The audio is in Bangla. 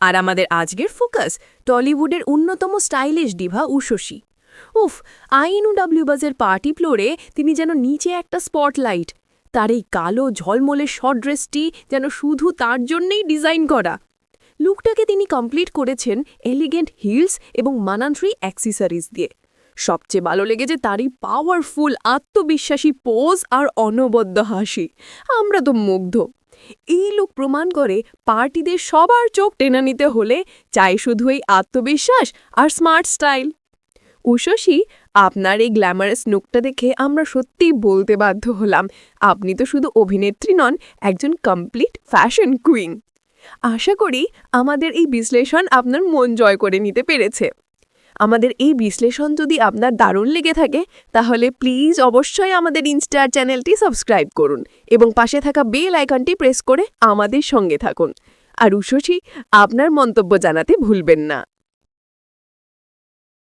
আর আমাদের আজকের ফোকাস টলিউডের অন্যতম স্টাইলিশ ডিভা উশসী উফ আইনু ডাব্লিউবাজের পার্টি ফ্লোরে তিনি যেন নিচে একটা স্পটলাইট, তার এই কালো ঝলমলে শর্ট ড্রেসটি যেন শুধু তার জন্যেই ডিজাইন করা। লুকটাকে তিনি কমপ্লিট করেছেন এলিগেন্ট হিলস এবং মানান্ট্রি অ্যাক্সেসরিজ দিয়ে। সবচেয়ে ভালো লেগেছে তারই পাওয়ারফুল আত্মবিশ্বাসী পোজ আর অনবদ্য হাসি। আমরা তো মুগ্ধ। এই লোক প্রমাণ করে পার্টিদের সবার চোখ টেনে নিতে হলে চাই শুধু এই আত্মবিশ্বাস আর স্মার্ট স্টাইল। উশসী আপনার এই গ্ল্যামারাস নুকটা দেখে আমরা সত্যিই বলতে বাধ্য হলাম। আপনি তো শুধু অভিনেত্রী নন, একজন কমপ্লিট ফ্যাশন কুইন। আশা করি আমাদের এই বিশ্লেষণ আপনার মন জয় করে নিতে পেরেছে। আমাদের এই বিশ্লেষণ যদি আপনার দারুণ লেগে থাকে, তাহলে প্লিজ অবশ্যই আমাদের ইনস্টার চ্যানেলটি সাবস্ক্রাইব করুন এবং পাশে থাকা বেল আইকনটি প্রেস করে আমাদের সঙ্গে থাকুন। আর উশসী আপনার মন্তব্য জানাতে ভুলবেন না।